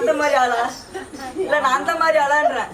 அந்த மாதிரி ஆளா? இல்ல நான் அந்த மாதிரி ஆளான்றேன்.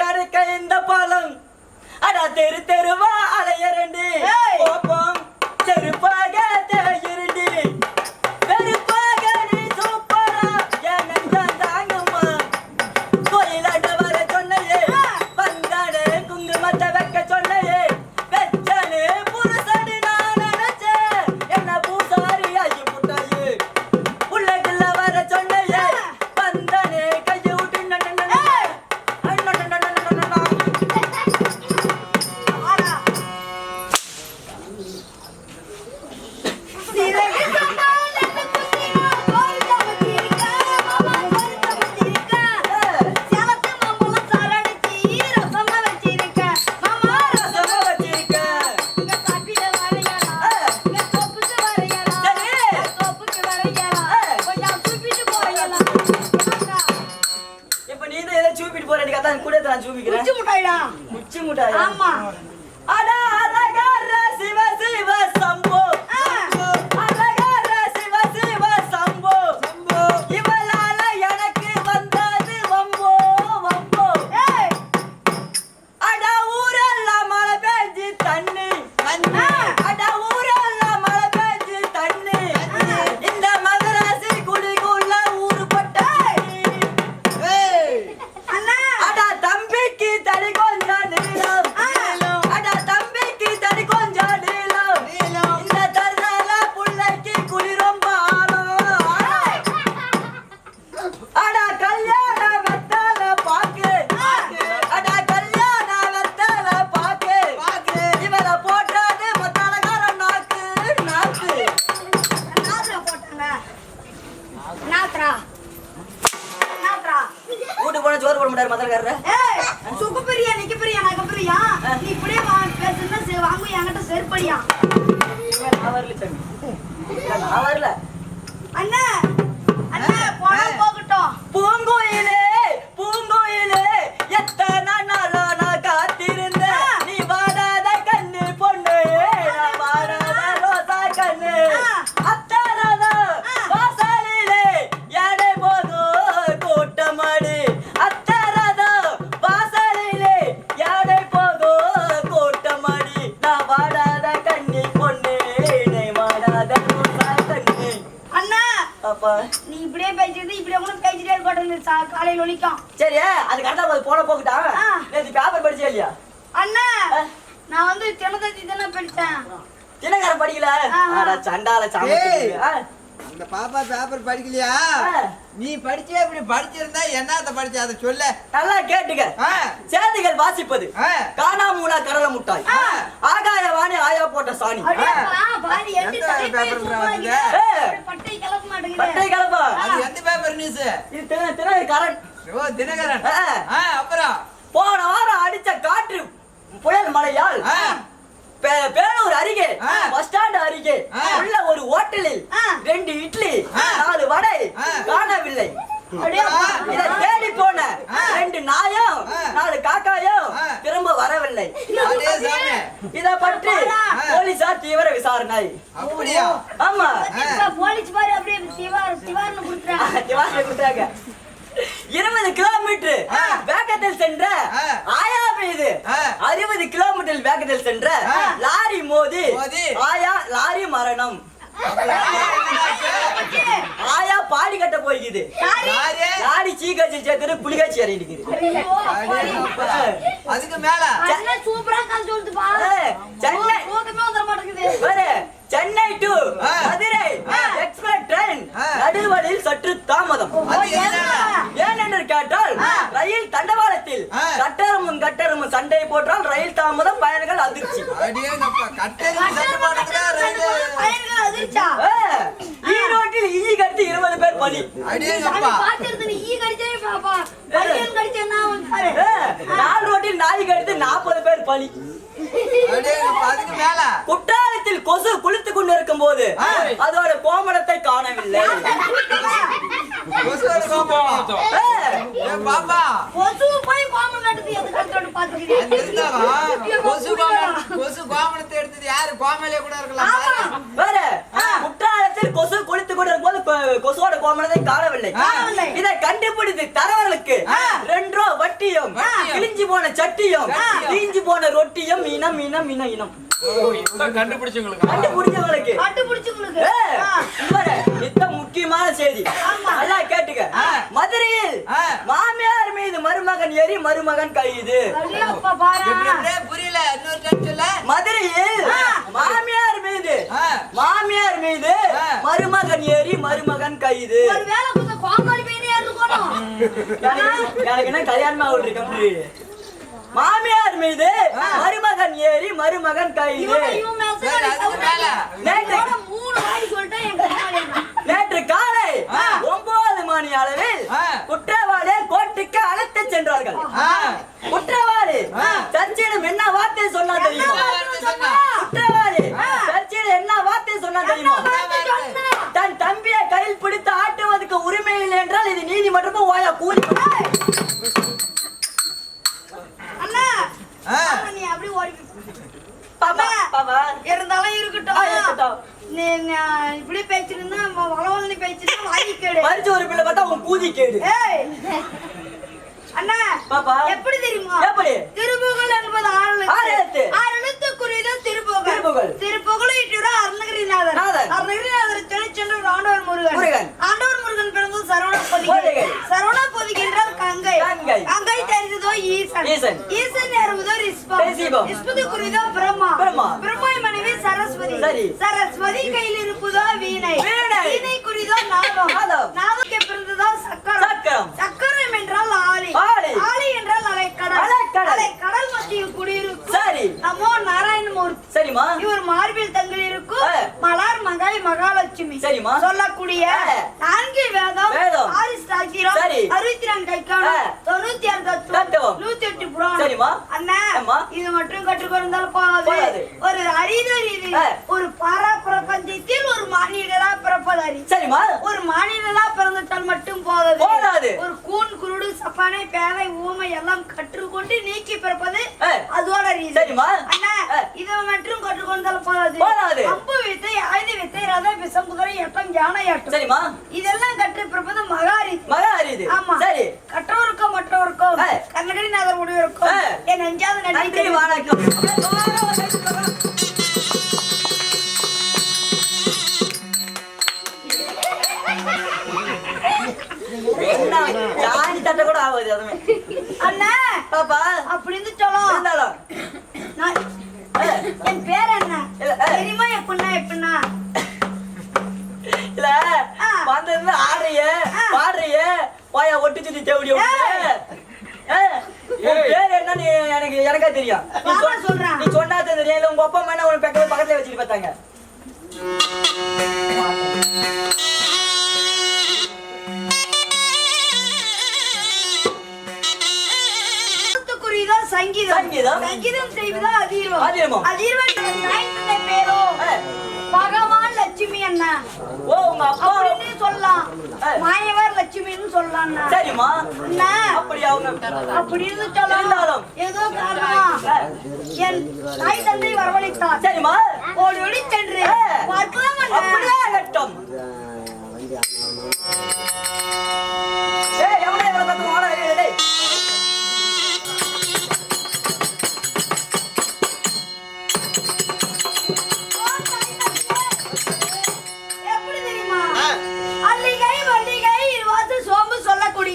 கருக்க இந்த பாலம். அடா தெரு தெருவா அலையரண்டு போப்போம் செருப்பா. வேண்டிய கதை கூட நான் சூமிக்கிறேன் முச்சு முட்டாயிடா. முச்சு முட்டாய் ஆமா. அடா போனா சோறு போட முடியாது மதுரக்காரர். சுக்கு பிரியா நிக்க பிரியா நக பிரியா நீ இப்படியே பேசுனா வாங்கு என்கிட்ட சேர்ப்படியா? நான் வரல தம்பி நான் வரல. அண்ணா அண்ணா போனா போகட்டும். பூங்கோயிலே காலையில ஒலிக்கும் சரி அது கரெக்டா போது போன போக்கிட்டா. நேற்று பேப்பர் படிச்சே இல்லையா? அண்ணா நான் வந்து தினத்தந்தி தானே படிச்சேன் தினகரன் படிக்கல. சண்டால சாமி. அந்த பாப்பா பேப்பர் படிக்கலையா. நீ படிச்சே இப்படி படிச்சிருந்தா என்னத்த படிச்ச? அதை சொல்ல. நல்லா கேட்டுக்க. ஆ. செய்திகள் வாசிப்பது. காணாமூலா கடலை முட்டாய். ஆகாய வாணி ஆயா போட்ட சாணி. பட்டை கலப்பா அது எந்த பேப்பர் நியூஸ் இது தின தினகரன் ஓ தினகரன். அப்புறம்? போன வாரம் அடிச்ச காற்று புயல் மழையால். பேரூர் அருகே. பஸ் ஸ்டாண்ட் அருகே. உள்ள ஒரு ஹோட்டலில். ரெண்டு இட்லி. நாலு வடை. காணவில்லை. இத தேடி போன. ரெண்டு நாயும் ஆ. நாலு காக்காயும் ஆ. திரும்ப வரவில்லை அதே சாமி இத பற்றி. போலீசார் தீவிர விசாரணை ஆமா போலீஸ் பாரு அப்படியே திவார் திவார்னு கொடுத்துறாங்க. திவாகர் கொடுத்தாங்க. இருபது கிலோமீட்டர். வேகத்தில் சென்ற. ஆயா ஆ. அறுபது கிலோமீட்டர் வேகத்தில் சென்ற. லாரி மோதி மோதி. ஆயா லாரி மரணம் ஆயா பாடி கட்ட போய்க்குது? லாரி சீக்காச்சி சேர்த்துட்டு புலிகாச்சி இறங்கிடுக்குது. அதுக்கு மேல சூப்பரா Chennai. Chennai to. Madurai. Express train. நடுவழியில் சற்று தாமதம் என்று கேட்டால். ரயில் தண்டவாளத்தில். கட்டரமும் கட்டரமும் சண்டை போட்டால் ரயில் தாமதம் பயணிகள் அதிர்ச்சி. ஈரோட்டில் ஈ கட்டி இருபது பேர் பலி. நாலு ரோட்டில் நாய் கடித்து நாற்பது பேர் பலி. குற்றாலத்தில் கொசு குளித்துக் கொண்டிருக்கும் போது. அதோட கோமணத்தை காணவில்லை. குற்றாலத்தில் கொசு குளித்துக் கொண்டிருக்கும் போது கொசுவோட கோமணத்தை காணவில்லை. காணவில்லை. இதை கண்டுபிடித்து தரவர்களுக்கு. ரெண்டு ரூபா வட்டியும். கிழிஞ்சு போன சட்டியும். தீஞ்சு போன ரொட்டியும் இனம் இனம் இனம் இனம் கண்டுபிடிச்சவங்களுக்கு முக்கியமான செய்தி. நல்லா கேட்டுக்க. மதுரையில். மாமியார் மீது மருமகன் ஏறி மருமகன் அப்படியே புரியல மதுரையில். மாமியார் மீது. மாமியார் மீது. மருமகன் ஏறி மருமகன் கைது. எனக்கு என்ன கல்யாணமா இருக்கு மாமியார் மீது மருமகன் ஏறி மருமகன் கைது? நேற்று காலை. ஒன்பது மணி அளவில். குற்றவாளியை கோர்ட்டுக்கு அழைத்து சென்றார்கள். குற்றவாளி. சர்ச்சையிடம் என்ன வார்த்தை சொன்னா தெரியுமா? குற்றவாளி ஆ. சர்ச்சையில என்ன வார்த்தை சொன்னா தெரியுமா? தன் தம்பியை கையில் பிடித்து ஆட்டுவதற்கு உரிமை இல்லை என்றால் இது நீதிமன்றமும் ஓயா கூலி அண்ணா, ஆ. ஆமா, நீ அப்படியே ஓடி போய் பாப்பா பாப்பா இருந்தாலும் ஆ, இருக்கட்டும் இருக்கட்டும். நீ நீ இப்படி பேசிருந்தா வளவலன்னு பேசிருந்தா வாங்கி கேடு பறிச்சு ஒரு பிள்ளை பார்த்தா உன் கூதி கேடு ஏய் அண்ணா பாப்பா. எப்படி தெரியுமா எப்படி? திருப்புகழ் என்பது ஆறு ஆறு எழுத்து. ஆறு எழுத்துக்குரியது திருப்புகழ் திருப்புகழ். திருப்புகழ் இட்டுற அருணகிரிநாதர் நாதர். அருணகிரிநாதர் திருச்செந்தூர் ஆண்டவர் முருகன் முருகன். ஆண்டவர் முருகன் பிறந்தது சரவண பொதிகை பொதிகை. சரவண பொதிகை என்றால் கங்கை கங்கை. கங்கை பிறந்ததோ சக்கரம். சக்கரம். சக்கரம் என்றால் ஆழி. ஆலி. என்றால் அலைக்கடல். அலைக்கடல். அலைக்கடல் மத்தியில் குடியிருக்கும் சரி. நமோ நாராயணமூர்த்தி. சரிம்மா. இவர் மார்பில் தங்கில் இருக்கும். மலர் மகை மகாலட்சுமி. சரிம்மா. சொல்லக்கூடிய சரிம்மா. அண்ணா. இது மட்டும் கற்றுக்கொண்டாலும் போகாது. ஒரு ஆ. ஒரு பாரா பிரபஞ்சத்தில் ஒரு மானிடரா பிறப்பதறி சரிம்மா ஒரு மாநிலா பிறந்துட்டால் மட்டும் போதாது போதாது. ஒரு கூன் குருடு சப்பானை பேதை ஊமை எல்லாம் கற்றுக்கொண்டு நீக்கி பிறப்பது. அதோட ரீதி சரிம்மா. அண்ணா. இதை மட்டும் கற்றுக்கொண்டால் போதாது போதாது. அம்பு வித்தை ஆயுத வித்தை ரத விசம் குதிரை எட்டம் ஞான எட்டம் சரிம்மா இதெல்லாம் கற்று பிறப்பது மகாரி மகா அறியுது ஆமா சரி நகரம் இருக்கும் கர்ணகிரி நகர் முடிவு என் அஞ்சாவது நன்றி வாழாக்கும் கூட ஆகாது அதுமே அண்ணா. பாப்பா. அப்படி இருந்துச்சாலும் இருந்தாலும். என் பேர் என்ன? தெரியுமா எப்படின்னா எப்படின்னா இல்ல. வந்தது ஆடுறிய. பாடுறிய. வாயா ஒட்டு சுத்தி தேவடி பேர் என்னன்னு எனக்கு எனக்கா தெரியும். நீ சொன்னா தெரியும். இல்ல உங்க அப்பா அம்மா என்ன உனக்கு பக்கத்துல பக்கத்துல வச்சுட்டு பார்த்தாங்க. சங்கீதம். சங்கீதம். சங்கீதம் செய்வதா அதீர்வம். பேரோ. பகவான் லட்சுமி அண்ணா. ஓ உங்க அப்பா. சொல்லலாம். மாயவர் லட்சுமின்னு சொல்லலாம் அண்ணா. சரிம்மா அப்படி அவங்க அப்படின்னு சொல்லலாம் இருந்தாலும். ஏதோ காரணமா என் தாய் தந்தை வரவழைத்தார் சரிம்மா ஓடி ஓடி சென்று. பார்க்கலாம் அண்ணா. அப்படிதான்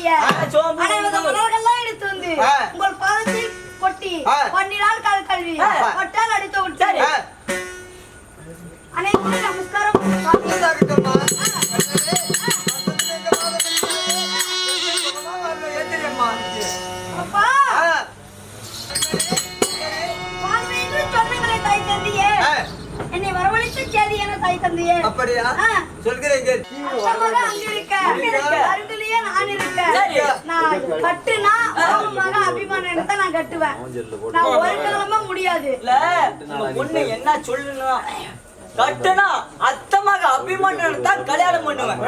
மலர்கள்லாம் எடுத்து வந்து. உங்கள் பாதத்தில் கொட்டி. பன்னிரால் கால் கல்வி ஆ. கொட்டால் அடித்து விட்டு சரி. அனைவரும் நமஸ்காரம். அப்பா. என்னை வரவழைத்து செய்தி என தாய் தந்தையே. அப்படியா? ஆ. நான். நான் கட்டுனா அபிமானம் எடுத்தா நான் கட்டுவேன். நான் ஒரு காலமா முடியாது. பொண்ணு என்ன சொல்லணும் கட்டுனா அத்தமாக அபிமானம் தான் கல்யாணம் பண்ணுவேன்.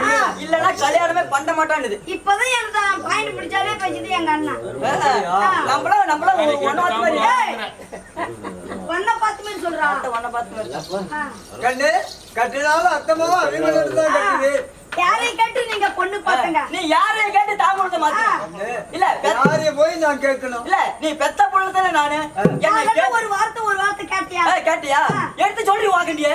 இல்லனா கல்யாணமே பண்ண மாட்டான்னுது. இப்பதான் எனக்கு பாயிண்ட் பிடிச்சாலே பேசுது எங்க அண்ணா. நம்மளும் நம்மளும் ஒண்ணு பார்த்து மாதிரி. ஏய், பொண்ணை பார்த்து மாதிரி சொல்றான் ஒண்ணு பார்த்து மாதிரி ஆ. கண்ணு கட்டினாலும் அத்தமாவும் அவிங்களுக்கு தான் கட்டுது. யாரை கேட்டு நீங்க பொண்ணு பாத்துங்க நீ யாரையும் கேட்டு தாமதத்தை மாத்து இல்ல பெத்த- யாரைய போய் நான் கேட்கணும். இல்ல நீ பெத்த பொண்ணு தானே நானு? ஒரு வார்த்தை ஒரு வார்த்தை கேட்டியா? கேட்டியா? எடுத்து சொல்லி வாங்கண்டிய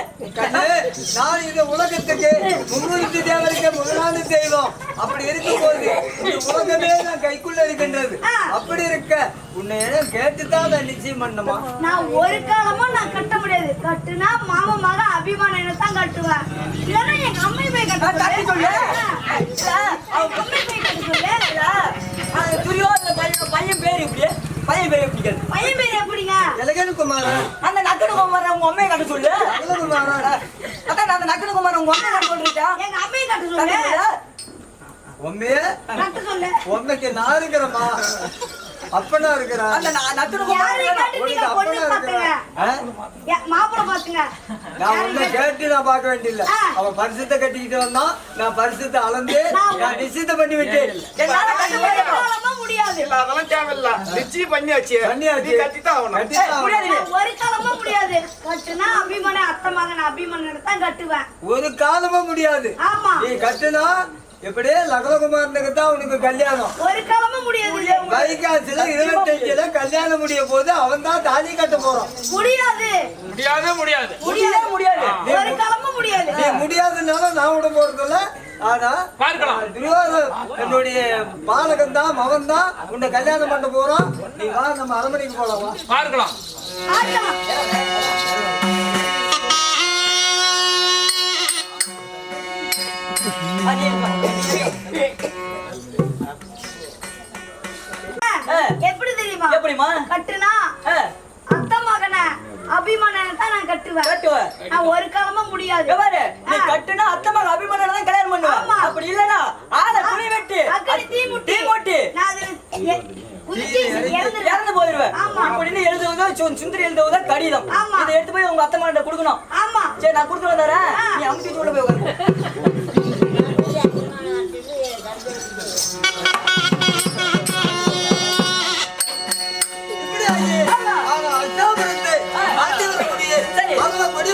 நான் இந்த உலகத்துக்கு முன்னூத்தி தேவருக்கு முதலாளி தெய்வம். அப்படி இருக்கும் போது இந்த உலகமே நான் கைக்குள்ள இருக்கின்றது. அப்படி இருக்க உன்னை கேட்டுதான் நிச்சயம் பண்ணணுமா? நான் ஒரு காலமும் நான் கட்ட முடியாது. கட்டுனா மாமா மக அபிமானம் தான் கட்டுவேன் இல்லன்னா எங்க அம்மை போய் கட்ட சொல்லு. அம்மை போய் கட்ட சொல்லு. துரியோதன பையன் பையன் பேரு இப்படி பையன் பேரு எப்படி. பையன் பேர் எப்படிங்க? இலகன் குமாரன் அந்த குமார உங்க அம்மையை கட்ட சொல்லு. குமாரன் அதான் அந்த நக்கனு குமார உங்க அம்மையை கட்ட சொல்லிட்டா எங்க அம்மையை கட்ட சொல்லு. உண்மையே கட்ட சொல்லு. உண்மைக்கு நான் இருக்கிறேம்மா அப்பனா இருக்கிறா? அந்த ந- நக்கனு யாரை குமார கேட்டு நீங்க உனக்கு பொண்ணு அப்பனா பாத்துங்க? மாப்பிள்ள பாத்துங்க. நான் உன்னை கேட்டு நான் பார்க்க வேண்டியதில்ல. அவன் பரிசுத்த கட்டிக்கிட்டு வந்தான் நான் பரிசுத்த அளந்து நான் நிச்சயத்தை பண்ணி விட்டேன் முடியாது. அதெல்லாம் தேவையில்ல. நிச்சயம் பண்ணியாச்சு. பண்ணியாச்சு. நீ கட்டித்தான் ஆகணும். ஒரு காலமா முடியாது. கட்டுனா அபிமானம் அத்தை மகன் அபிமானம் தான் கட்டுவேன். ஒரு காலமும் முடியாது. ஆமா. நீ கட்டுனா எப்படியே லகலகுமாரனுக்கு தான் உனக்கு கல்யாணம். ஒரு காலமும் முடியாது வைகாசில இருபத்தஞ்சுல கல்யாணம் முடிய போது அவன் தான் தாலி கட்ட போறான். முடியாது. முடியாது முடியாது. முடியவே முடியாது. ஒரு காலமும் முடியாது. நீ முடியாதுனால நான் விட போறதில்ல. ஆனா பார்க்கலாம். துரியோதன் என்னுடைய பாலகன் தான் மகன் தான் உன்னை கல்யாணம் பண்ண போறோம் நீ வா நம்ம அரண்மனைக்கு போலாம் வா. பார்க்கலாம். ஆட்டம். எப்படி தெரியுமா? எப்படிமா கட்டுனா அத்தை மகன அபிமானம் தான் நான் கட்டுவேன். கட்டுவ நான் ஒரு காலமா முடியாது. பாரு நீ. கட்டுனா அத்தமாக அபிமானம் தான் கல்யாணம் பண்ணுவ ஆமா. அப்படி இல்லனா ஆளை குழி வெட்டு அக்கடி தீ முட்டி தீ மூட்டி நான். இறந்து போயிருவேன். ஆமா. இப்படின்னு எழுதுவதோ சுந்தரி எழுதுவதோ கடிதம். ஆமா. இதை எடுத்து போய் உங்க அத்தை மாட்ட கொடுக்கணும். ஆமா. சரி நான் கொடுத்து வந்தறேன் ஆ. நீ அமுத்தி உள்ள போய் உட்காரு.